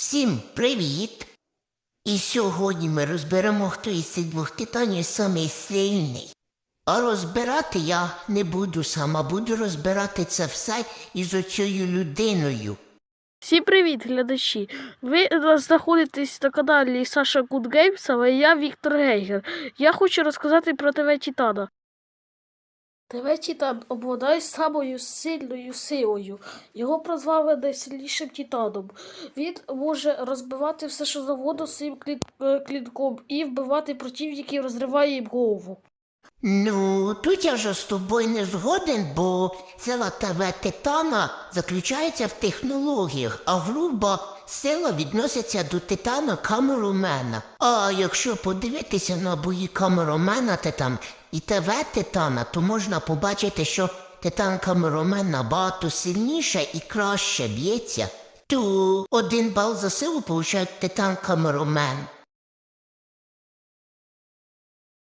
Всім привіт! І сьогодні ми розберемо, хто із цих двох титанів самий сильний. А розбирати я не буду сам, буду розбирати це все із оцією людиною. Всім привіт, глядачі! Ви знаходитесь на каналі Саша Гудгеймс, а я Віктор Гейгер. Я хочу розказати про ТВ Титана. ТВ Титан обладає самою сильною силою. Його прозвали найсильнішим титаном. Він може розбивати все, що завгодно своїм клін- е, клінком і вбивати противників, розриває їм голову. Ну, тут я вже з тобою не згоден, бо сила ТВ Титана заключається в технологіях, а груба сила відноситься до титана камерумена. А якщо подивитися на бої камеромена Титан і ТВ Титана, то можна побачити, що титан камеромен набагато сильніше і краще б'ється. То один бал за силу получає титан камеромен.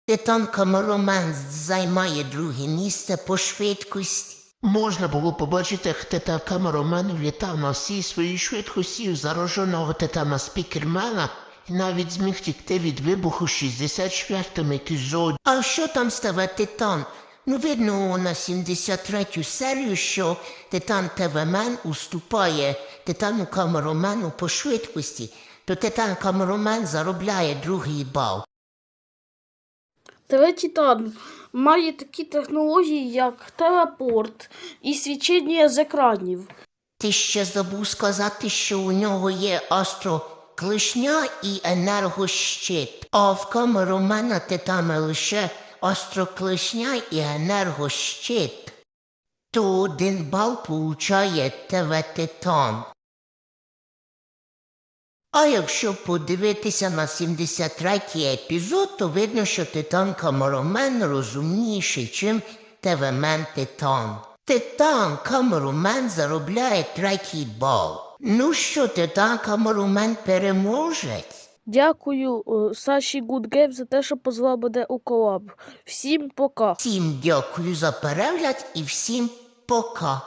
Титан Камеромен займає друге місце по швидкості. Можна було побачити, як титан Камеромен літав на всій своїй швидкості у зараженого титана Спікермена навіть зміг тікти від вибуху 64-му епізоді. А що там ставе Титан? Ну, видно на 73-ю серію, що Титан ТВ-мен уступає Титану Камеромену по швидкості, то Титан Камеромен заробляє другий бал. ТВ Титан має такі технології, як телепорт і свічення з екранів. Ти ще забув сказати, що у нього є астроклишня і енергощит, а в камеромена титана лише астроклишня і енергощит. То один бал получає ТВ Титан. А якщо подивитися на 73-й епізод, то видно, що Титан Камеромен розумніший, чим ТВ-мен Титан. Титан Камерумен заробляє третій бал. Ну що, Титан Камерумен переможець? Дякую е, Саші Гудгейм за те, що позвав мене у колаб. Всім пока. Всім дякую за перегляд і всім пока.